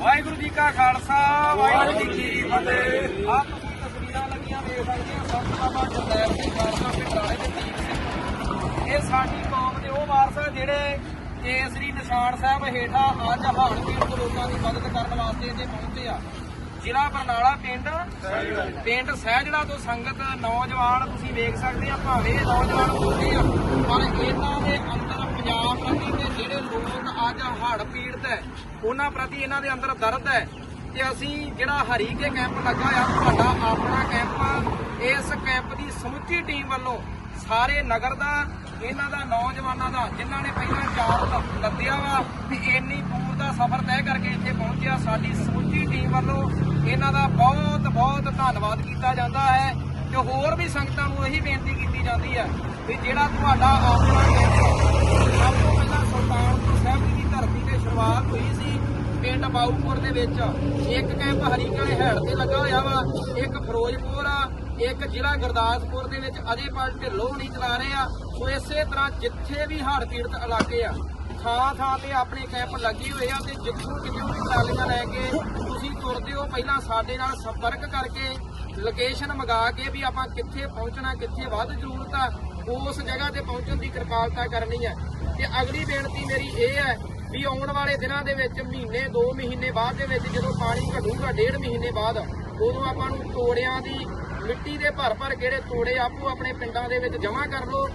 ਵਾਹਿਗੁਰੂ ਜੀ ਕਾ ਖਾਲਸਾ, ਵਾਹਿਗੁਰੂ ਜੀ ਕੀ ਫਤਿਹ। ਆਪ ਤੁਸੀਂ ਤਸਵੀਰਾਂ ਲੱਗੀਆਂ ਵੇਖ ਸਕਦੇ ਹੋ, ਸੰਤ ਬਾਬਾ ਜਰਨੈਲ ਸਿੰਘ ਖਾਲਸਾ ਪਿੰਡਾਲੇ ਦੇ ਦੀਪ ਸਿੰਘ ਇਹ ਸਾਡੀ ਕੌਮ ਦੇ ਉਹ ਵਾਰਸ ਆ ਜਿਹੜੇ ਕੇਸਰੀ ਨਿਸ਼ਾਨ ਸਾਹਿਬ ਹੇਠਾਂ ਅੱਜ ਹਾੜ ਪੀੜਤ ਲੋਕਾਂ ਦੀ ਮਦਦ ਕਰਨ ਵਾਸਤੇ ਇੱਥੇ ਪਹੁੰਚੇ ਆ। ਜ਼ਿਲ੍ਹਾ ਬਰਨਾਲਾ ਪਿੰਡ ਪਿੰਡ ਸਹਿਜੜਾ ਤੋਂ ਸੰਗਤ ਨੌਜਵਾਨ ਤੁਸੀਂ ਵੇਖ ਸਕਦੇ ਆ, ਭਾਵੇਂ ਇਹ ਨੌਜਵਾਨ ਹੁੰਦੇ ਆ, ਪਰ ਇਹਨਾਂ ਦੇ ਅੰਦਰ ਪੰਜਾਬ ਪ੍ਰਤੀ ਤੇ ਜਿਹੜੇ ਲੋਕ ਅੱਜ ਹੜ ਪੀੜਤ ਹੈ। ਉਹਨਾਂ ਪ੍ਰਤੀ ਇਹਨਾਂ ਦੇ ਅੰਦਰ ਦਰਦ ਹੈ ਤੇ ਅਸੀਂ ਜਿਹੜਾ ਹਰੀਕੇ ਕੈਂਪ ਲੱਗਾ ਆ ਤੁਹਾਡਾ ਆਪਣਾ ਕੈਂਪ ਇਸ ਕੈਂਪ ਦੀ ਸਮੁੱਚੀ ਟੀਮ ਵੱਲੋਂ ਸਾਰੇ ਨਗਰ ਦਾ, ਇਹਨਾਂ ਦਾ, ਨੌਜਵਾਨਾਂ ਦਾ, ਜਿਨ੍ਹਾਂ ਨੇ ਪਹਿਲਾਂ ਚਾਰ ਲੱਦਿਆ ਵਾ ਤੇ ਇੰਨੀ ਦੂਰ ਦਾ ਸਫ਼ਰ ਤੈਅ ਕਰਕੇ ਇੱਥੇ ਪਹੁੰਚਿਆ, ਸਾਡੀ ਸਮੁੱਚੀ ਟੀਮ ਵੱਲੋਂ ਇਹਨਾਂ ਦਾ ਬਹੁਤ ਬਹੁਤ ਧੰਨਵਾਦ ਕੀਤਾ ਜਾਂਦਾ ਹੈ। ਤੇ ਹੋਰ ਵੀ ਸੰਗਤਾਂ ਨੂੰ ਇਹੀ ਬੇਨਤੀ ਕੀਤੀ ਜਾਂਦੀ ਹੈ ਵੀ ਜਿਹੜਾ ਤੁਹਾਡਾ ਆਪਣਾ ਕੈਂਪ ਸਭ ਤੋਂ ਪਹਿਲਾਂ ਸੁਲਤਾਨਪੁਰ ਸਾਹਿਬ ਜੀ ਦੀ ਧਰਤੀ ਤੇ ਸ਼ੁਰੂਆਤ ਹੋਈ ਸੀ ਪਿੰਡ ਬਾਊਪੁਰ ਦੇ ਵਿੱਚ ਇੱਕ ਕੈਂਪ ਹਰੀਕੇ ਹੈੜ ਤੇ ਲੱਗਾ ਹੋਇਆ ਵਾ, ਇੱਕ ਫਿਰੋਜ਼ਪੁਰ ਆ, ਇੱਕ ਜ਼ਿਲ੍ਹਾ ਗੁਰਦਾਸਪੁਰ ਦੇ ਵਿੱਚ ਅਜੇ ਅਜੇਪਾਲ ਢਿੱਲੋਂ ਨਹੀਂ ਚਲਾ ਰਹੇ ਆ। ਸੋ ਇਸੇ ਤਰ੍ਹਾਂ ਜਿੱਥੇ ਵੀ ਹੜ੍ਹ ਪੀੜਤ ਇਲਾਕੇ ਆ, ਥਾਂ ਥਾਂ ਤੇ ਆਪਣੇ ਕੈਂਪ ਲੱਗੇ ਹੋਏ ਆ ਤੇ ਜਿੱਥੋਂ ਕਿਤੇ ਵੀ ਟਰਾਲੀਆਂ ਲੈ ਕੇ ਤੁਸੀਂ ਤੁਰਦੇ ਹੋ, ਪਹਿਲਾਂ ਸਾਡੇ ਨਾਲ ਸੰਪਰਕ ਕਰਕੇ ਲੋਕੇਸ਼ਨ ਮੰਗਾ ਕੇ ਵੀ ਆਪਾਂ ਕਿੱਥੇ ਪਹੁੰਚਣਾ, ਕਿੱਥੇ ਵੱਧ ਜ਼ਰੂਰਤ ਆ, ਉਸ ਜਗ੍ਹਾ ਤੇ ਪਹੁੰਚਣ ਦੀ ਕਿਰਪਾਲਤਾ ਕਰਨੀ ਹੈ ਤੇ ਅਗਲੀ ਬੇਨਤੀ ਮੇਰੀ ਇਹ ਹੈ ਵੀ ਆਉਣ ਵਾਲੇ ਦਿਨਾਂ ਦੇ ਵਿੱਚ ਮਹੀਨੇ 2 ਮਹੀਨੇ ਬਾਅਦ ਦੇ ਵਿੱਚ ਜਦੋਂ ਪਾਣੀ ਘਟੂਗਾ, ਡੇਢ ਮਹੀਨੇ ਬਾਅਦ, ਉਦੋਂ ਆਪਾਂ ਨੂੰ ਤੋੜਿਆਂ ਦੀ ਮਿੱਟੀ ਦੇ ਭਰ ਭਰ ਕਿਹੜੇ ਤੋੜੇ ਆਪੋ ਆਪਣੇ ਪਿੰਡਾਂ ਦੇ ਵਿੱਚ ਜਮ੍ਹਾਂ ਕਰ ਲਓ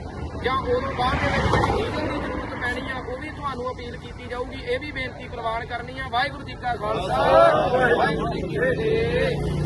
ਜਾਂ ਉਦੋਂ ਬਾਅਦ ਦੇ ਵਿੱਚ ਜਿਹੜੀ ਡੀਜ਼ਲ ਦੀ ਜ਼ਰੂਰਤ ਪੈਣੀ ਆ, ਉਹ ਵੀ ਤੁਹਾਨੂੰ ਅਪੀਲ ਕੀਤੀ ਜਾਊਗੀ। ਇਹ ਵੀ ਬੇਨਤੀ ਪ੍ਰਵਾਨ ਕਰਨੀ ਆ। ਵਾਹਿਗੁਰੂ ਜੀ ਕਾ ਖਾਲਸਾ, ਵਾਹਿਗੁਰੂ ਜੀ ਕੀ ਫਤਿਹ।